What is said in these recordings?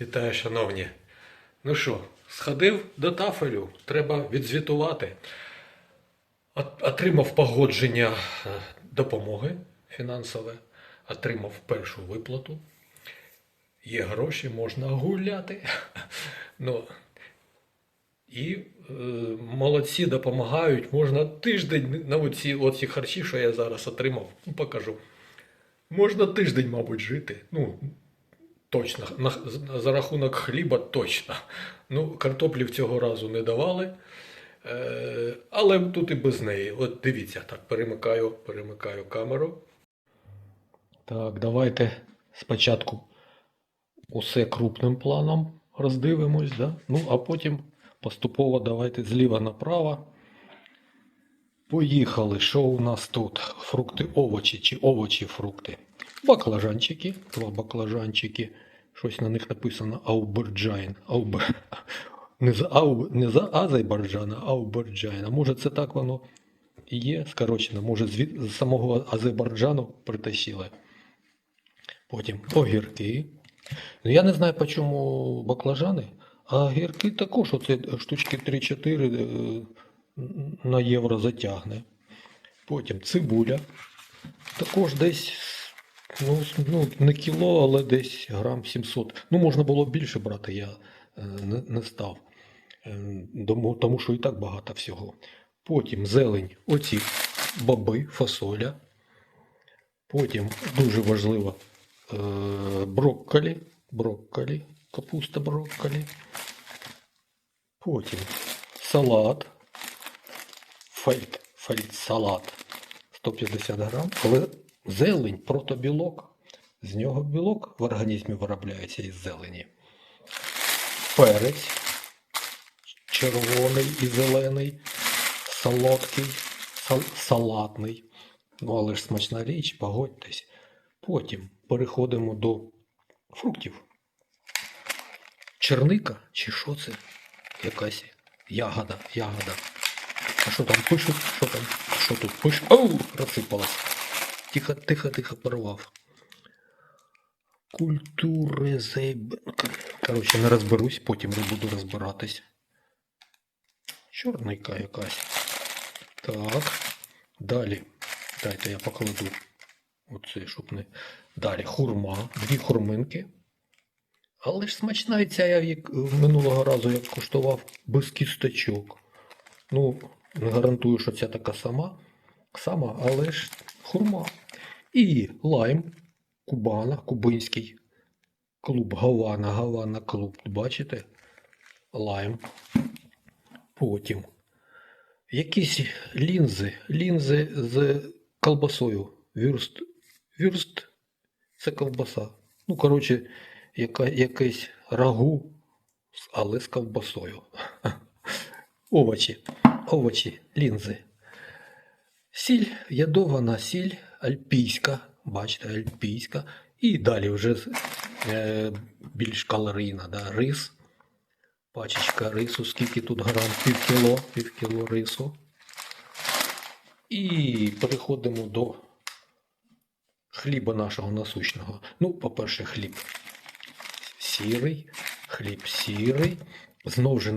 Вітаю, шановні. Ну що, сходив до тафелю, треба відзвітувати. Отримав погодження е, допомоги фінансове, отримав першу виплату. Є гроші, можна гуляти. Ну, і е, молодці допомагають. Можна тиждень на оці, оці харчі, що я зараз отримав, ну, покажу. Можна тиждень, мабуть, жити. Ну, Точно, на, за рахунок хліба точно. Ну, картоплі в цього разу не давали. Е, але тут і без неї. От дивіться, так, перемикаю, перемикаю камеру. Так, давайте спочатку усе крупним планом роздивимось, да? ну, а потім поступово давайте зліва направо. Поїхали. Що у нас тут? Фрукти, овочі чи овочі, фрукти. Баклажанчики, два баклажанчики. Щось на них написано Ауберджайн. Аубер... Не за, Ау... не за Азербайджана, а Ауберджайн. Може це так воно і є скорочено, може звід... з самого Азербайджану притащили. Потім огірки. Ну я не знаю, по чому баклажани, а огірки також оце штучки 3-4 е, на євро затягне. Потім цибуля. Також десь ну, ну, не кіло, але десь грам 700. Ну, можна було більше брати, я е, не, не став. Е, Тому, тому що і так багато всього. Потім зелень, оці боби, фасоля. Потім дуже важливо е, брокколі, брокколі, капуста брокколі. Потім салат, фельд, фельд салат 150 грам, але зелень протобілок. З нього білок в організмі виробляється із зелені. Перець червоний і зелений, солодкий, сал- салатний. Ну, але ж смачна річ, погодьтесь. Потім переходимо до фруктів. Черника чи що це? Якась ягода, ягода. А що там пишуть? Що там? Що тут пишуть? Оу, розсипалось. Тихо, тихо, тихо, порвав. Культури зайб... Коротше, не розберусь, потім не буду розбиратись. Чорненька якась. Так. Далі. Дайте я покладу. Оце, щоб не. Далі хурма. Дві хурминки. Але ж смачна ця я як минулого разу як куштував без кісточок. Ну, не гарантую, що ця така сама, сама, але ж хурма. І лайм, кубана, кубинський клуб Гавана, Гавана клуб. Бачите? Лайм. Потім якісь лінзи, лінзи з колбасою. Вюрст. Вюрст це ковбаса. Ну, коротше, яка, якесь рагу, але з ковбасою. Овочі, овочі, лінзи. Сіль, ядована сіль, альпійська, бачите, альпійська. І далі вже е, більш калорійна, да, рис. Пачечка рису, скільки тут грам? Пів кіло, пів кіло рису. І переходимо до хліба нашого насущного. Ну, по-перше, хліб сірий, хліб сірий. Знову ж е,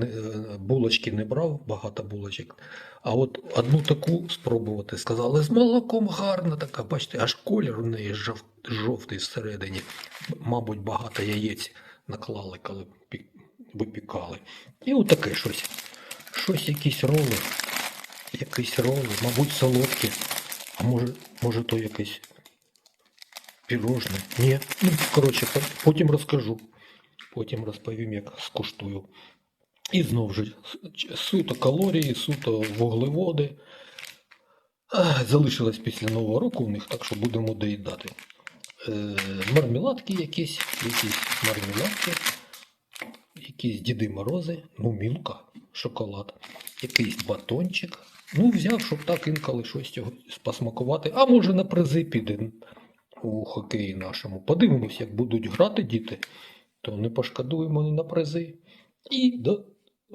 булочки не брав, багато булочок. А от одну таку спробувати сказали, з молоком гарна така, бачите, аж колір у неї жов, жовтий всередині. Мабуть, багато яєць наклали, коли випікали. І отаке щось. Щось, якісь роли. Якісь роли, мабуть, солодкі. А може, може то якесь пірожне? Ні. Ну, коротше, потім розкажу. Потім розповім, як скуштую. І знову ж суто калорії, суто вуглеводи. Залишилось після Нового року у них, так що будемо доїдати. Е, мармеладки якісь, якісь мармеладки, якісь Діди Морози, ну, мілка, шоколад, якийсь батончик. Ну, взяв, щоб так інколи щось посмакувати. А може на призи піде у хокеї нашому. Подивимось, як будуть грати діти, то не пошкодуємо ні на призи. І до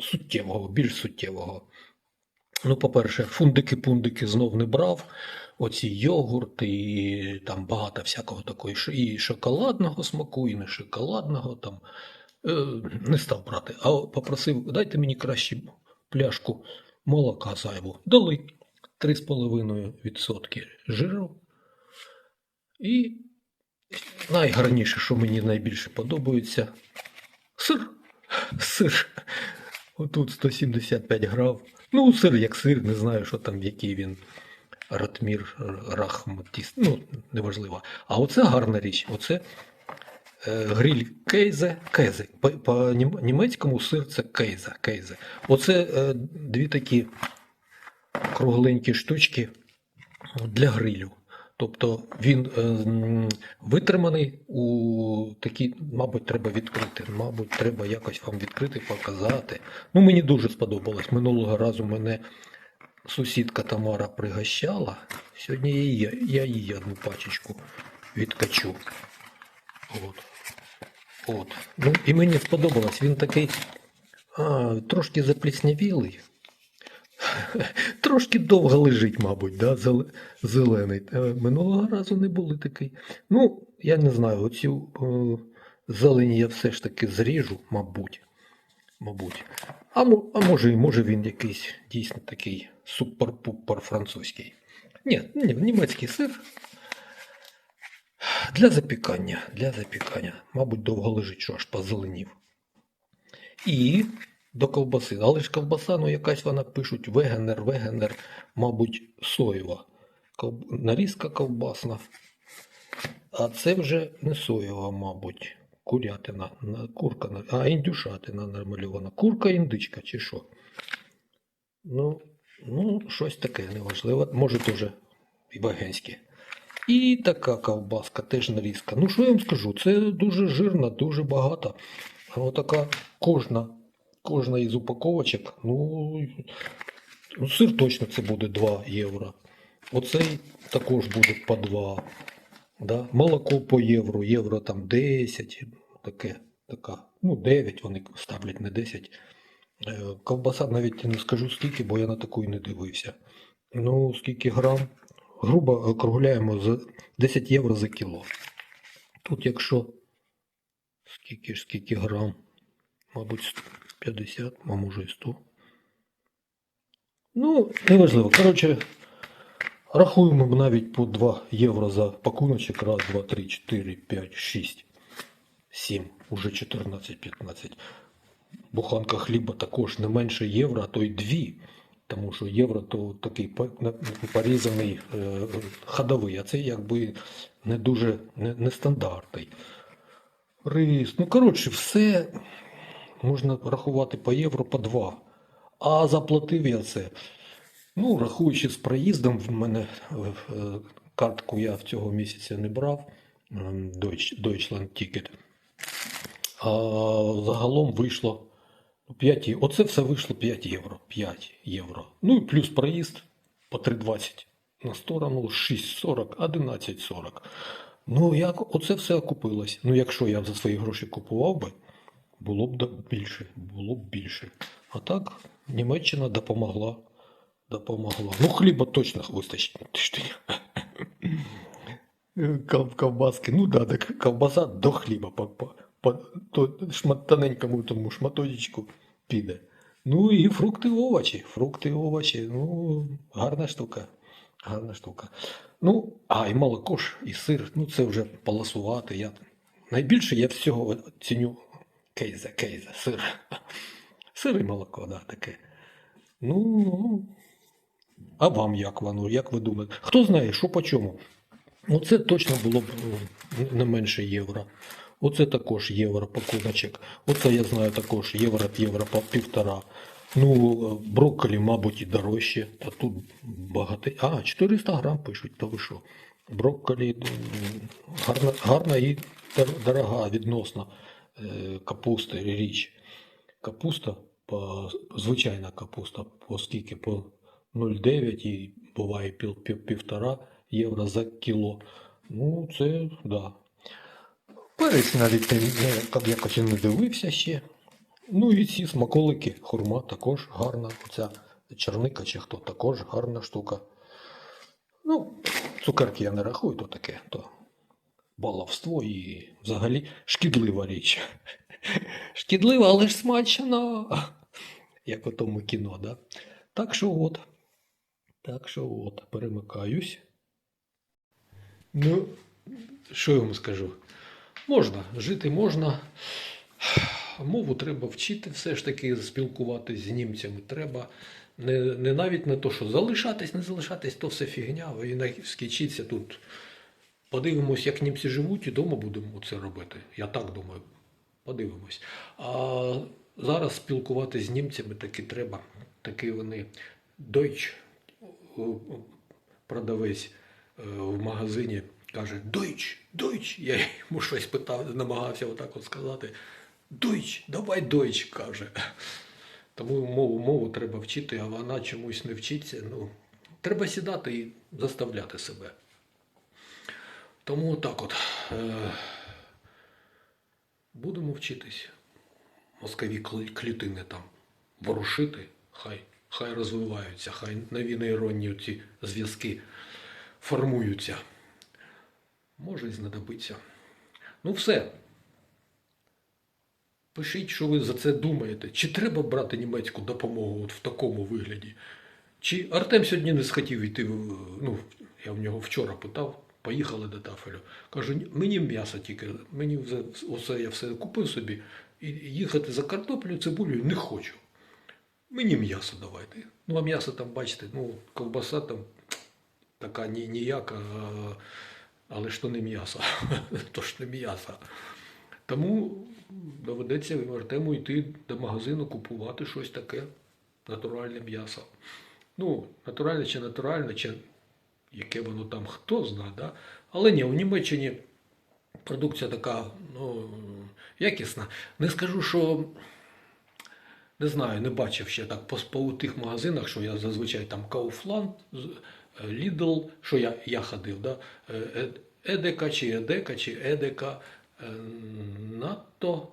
суттєвого, більш суттєвого. Ну, по-перше, фундики-пундики знов не брав. Оці йогурти, і там багато всякого такого, і і шоколадного смаку, і не шоколадного там. Е, не став брати, а попросив, дайте мені краще пляшку молока зайву. Дали 3,5% жиру. І найгарніше, що мені найбільше подобається, сир. Сир. Отут 175 грам. Ну, сир як сир, не знаю, що там, який він ратмір, рахматіс, ну, неважливо. А оце гарна річ. Оце е, гриль кейзе, кейзе. По, німецькому сир це кейзе, кейзе. Оце е, дві такі кругленькі штучки для грилю. Тобто він е, витриманий у такі, мабуть, треба відкрити. Мабуть, треба якось вам відкрити, показати. Ну, мені дуже сподобалось. Минулого разу мене сусідка Тамара пригощала. Сьогодні я я її одну пачечку відкачу. От. От. Ну, і мені сподобалось. Він такий а, трошки запліснявілий. Трошки довго лежить, мабуть, да? зелений. Е, Минулого разу не були такий. Ну, я не знаю, оцю е, зелені я все ж таки зріжу, мабуть. Мабуть. А, а може, може він якийсь дійсно такий супер-пупер французький. Ні, ні, німецький сир. Для запікання, для запікання. Мабуть, довго лежить, що аж позеленів. І до ковбаси. Але ж ковбаса, ну якась вона пишуть вегенер, вегенер, мабуть, соєва. Ков... Нарізка ковбасна. А це вже не соєва, мабуть. Курятина, курка, а індюшатина намальована. Курка індичка чи що? Ну, ну, щось таке неважливе. Може, теж і вегенське. І така ковбаска, теж нарізка. Ну, що я вам скажу? Це дуже жирно, дуже багато. А Отака кожна, кожна із упаковочок, ну, ну, сир точно це буде 2 євро. Оцей також буде по 2. Да? Молоко по євро, євро там 10, таке, така, ну 9 вони ставлять, не 10. Е, Ковбаса навіть не скажу скільки, бо я на таку і не дивився. Ну, скільки грам? Грубо округляємо за 10 євро за кіло. Тут якщо скільки ж скільки грам, мабуть, 50, а може і 100. Ну, неважливо. Коротше, рахуємо навіть по 2 євро за пакуночок. Раз, два, три, 4, 5, 6, 7, уже 14-15. Буханка хліба також не менше євро, а то й 2. Тому що євро то такий порізаний е, ходовий, а це якби не дуже не, нестандартний. Рис. Ну, коротше, все можна рахувати по євро по 2. А заплатив я це. Ну, рахуючи з проїздом, в мене е, е, картку я в цього місяця не брав. Deutschland Ticket. А загалом вийшло 5 євро. Оце все вийшло 5 євро. 5 євро. Ну і плюс проїзд по 3,20 на сторону 6,40, 11,40. Ну, як оце все окупилось. Ну, якщо я за свої гроші купував би, було б більше. Було б більше. А так, Німеччина допомогла. Допомогла. Ну, хліба точно вистачить. Ковбаски, ну да, так ковбаса до хліба по, по, по то, шмат, тоненькому тому шматочку піде. Ну і фрукти овочі. Фрукти овочі. Ну, гарна штука. Гарна штука. Ну, а і молоко ж, і сир, ну це вже полосувати. Я... Найбільше я всього ціню кейза, кейза, сир. Сир і молоко, да, таке. Ну, а вам як воно? Як ви думаєте? Хто знає, що по чому? Оце точно було б не менше євро. Оце також євро пакуночок. Оце я знаю також євро євро по півтора. Ну, брокколі, мабуть, і дорожче. Та тут багато. А, 400 грам пишуть, то ви що? Брокколі гарна, гарна і дорога відносно капусти річ. Капуста, звичайна капуста, по скільки? По 0,9 і буває пів, пів, півтора євро за кіло. Ну, це да. Перець навіть не, якось не дивився ще. Ну і ці смаколики, хурма також гарна. Оця черника чи хто також гарна штука. Ну, цукерки я не рахую, то таке, то баловство і взагалі шкідлива річ. Шкідлива, але ж смачно. Як у тому кіно, да? Так що от. Так що от, перемикаюсь. Ну, що я вам скажу? Можна, жити можна. Мову треба вчити, все ж таки спілкуватись з німцями треба. Не, не навіть не то, що залишатись, не залишатись, то все фігня. Ви на- скічіться тут. Подивимось, як німці живуть, і вдома будемо це робити. Я так думаю. Подивимось. А зараз спілкуватися з німцями таки треба. Таки вони Deutsch, о, продавець е, в магазині каже Deutsch, Deutsch. Я йому щось питав, намагався отак от сказати. Deutsch, давай Deutsch, каже. Тому мову, мову треба вчити, а вона чомусь не вчиться. Ну, треба сідати і заставляти себе. Тому так от. Е, будемо вчитись. Мозкові клітини там ворушити, хай, хай розвиваються, хай нові нейронні ці зв'язки формуються. Може і знадобиться. Ну все. Пишіть, що ви за це думаєте. Чи треба брати німецьку допомогу от в такому вигляді? Чи Артем сьогодні не схотів йти, ну, я в нього вчора питав, поїхали до Тафелю. Кажу, мені м'ясо тільки, мені оце я все купив собі, і їхати за картоплею, цибулею не хочу. Мені м'ясо давайте. Ну, а м'ясо там, бачите, ну, ковбаса там така ні, ніяка, але ж то не м'ясо. то ж не м'ясо. Тому доведеться Артему йти до магазину, купувати щось таке, натуральне м'ясо. Ну, натуральне чи натуральне, чи яке воно там хто знає, да? але ні, в Німеччині продукція така ну, якісна. Не скажу, що не знаю, не бачив ще так по, по тих магазинах, що я зазвичай там Kaufland, з- е, Lidl, що я, я ходив, да? е, Е- Едека чи Едека чи Едека, надто.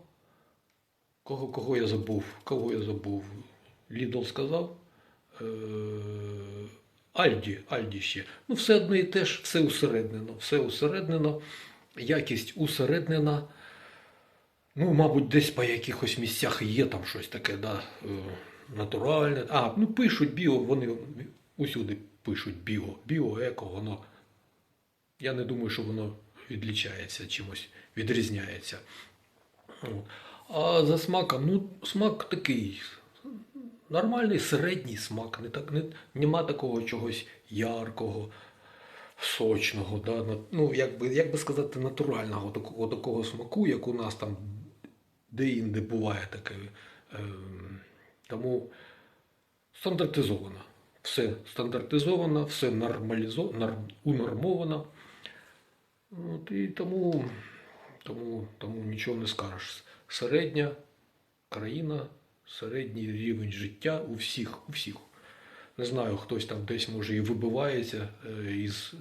Кого, кого я забув? Кого я забув? Lidl сказав. Е, Альді, Альді ще. Ну, все одно і теж, все усереднено, все усереднено, якість усереднена. Ну, мабуть, десь по якихось місцях є там щось таке, да, е, натуральне. А, ну пишуть біо, вони усюди пишуть біо, біо, еко, воно. Я не думаю, що воно відлічається чимось, відрізняється. А за смаком, ну, смак такий. Нормальний середній смак, не так, не, нема такого чогось яркого, сочного, да, ну, як би, як би сказати, натурального такого, такого смаку, як у нас там де-інде буває таке. Ем, тому стандартизовано. Все стандартизовано, все нормалізовано, нар, унормовано. От, і тому, тому, тому нічого не скажеш. Середня країна, середній рівень життя у всіх, у всіх. Не знаю, хтось там десь може і вибивається е, із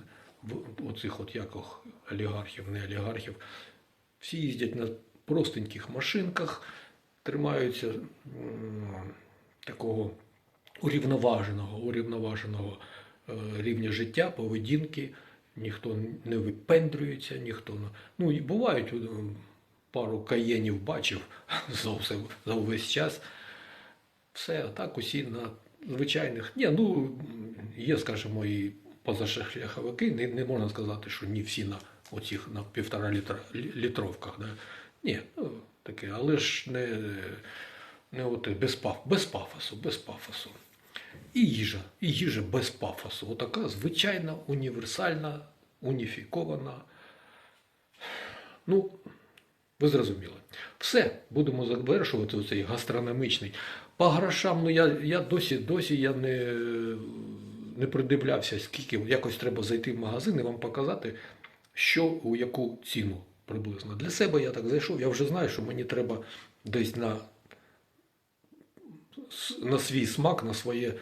оцих от якох олігархів, не олігархів. Всі їздять на простеньких машинках, тримаються такого урівноваженого, урівноваженого е, рівня життя, поведінки. Ніхто не випендрюється, ніхто не. Ну, і бувають, е, пару каєнів бачив за, увесь час. Все, так усі на звичайних. Ні, ну є, скажімо, і позашляховики, не, не можна сказати, що ні всі на оцих на півтора літра літровках. Да? Ні, ну, таке, але ж не, не от, без, паф, без пафосу, без пафосу. І їжа, і їжа без пафосу. Отака звичайна, універсальна, уніфікована. Ну, ви зрозуміли. Все, будемо завершувати цей гастрономічний. По грошам, ну я, я досі, досі я не, не придивлявся, скільки якось треба зайти в магазин і вам показати, що у яку ціну приблизно. Для себе я так зайшов, я вже знаю, що мені треба десь на, на свій смак, на, своє,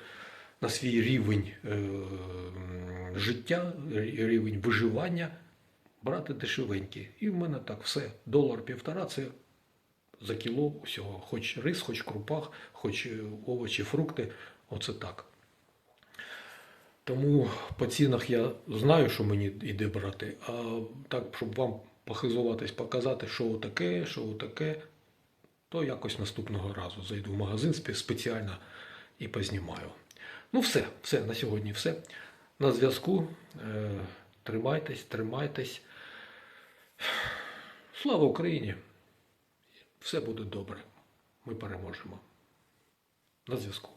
на свій рівень е, життя, рівень виживання брати дешевенькі. І в мене так все. Долар півтора це за кіло усього. Хоч рис, хоч крупах, хоч е, овочі, фрукти. Оце так. Тому по цінах я знаю, що мені йде брати, а так, щоб вам похизуватись, показати, що таке, що таке, то якось наступного разу зайду в магазин спеціально і познімаю. Ну, все, все, на сьогодні все. На зв'язку. Е, тримайтесь, тримайтесь. Слава Україні! Все буде добре. Ми переможемо. На зв'язку.